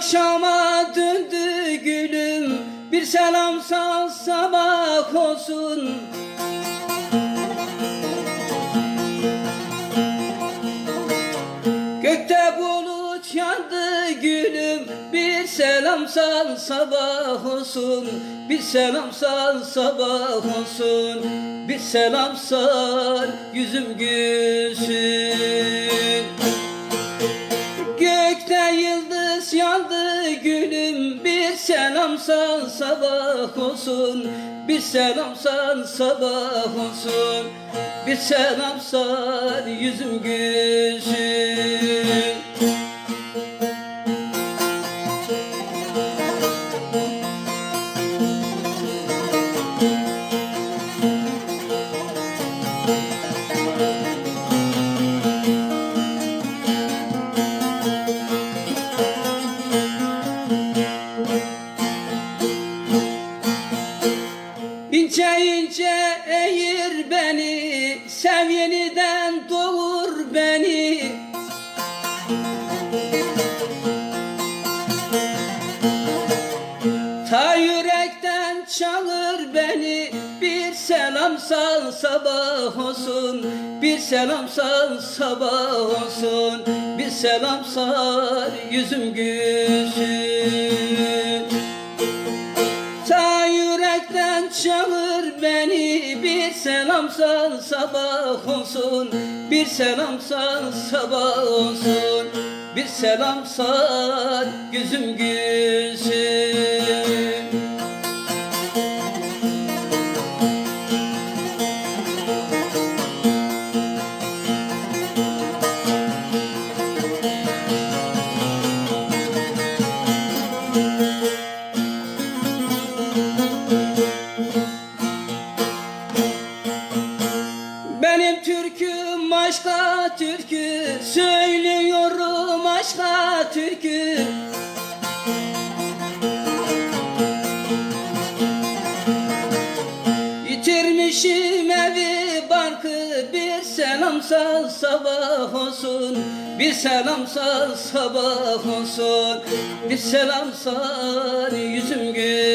akşama döndü gülüm. Bir selam sal sabah olsun. Gökte bulut yandı gülüm. Bir selam sal sabah olsun. Bir selam sal sabah olsun. Bir selam sal yüzüm gülsün selam sabah olsun. Bir selam sabah olsun. Bir selam sal yüzüm gülsün Ta yürekten çağır beni. Bir selam sal sabah olsun. Bir selam sal sabah olsun. Bir selam sal yüzüm gülsün. Ta yürekten çağır beni. Bir selam sal sabah olsun. Bir selam sal sabah olsun Bir selam sal yüzüm gülsün. Benim türküm aşka türkü Söylüyorum Yitirmişim evi barkı Bir selam sal sabah olsun. Bir selam sal sabah olsun. Bir selam sal yüzüm gül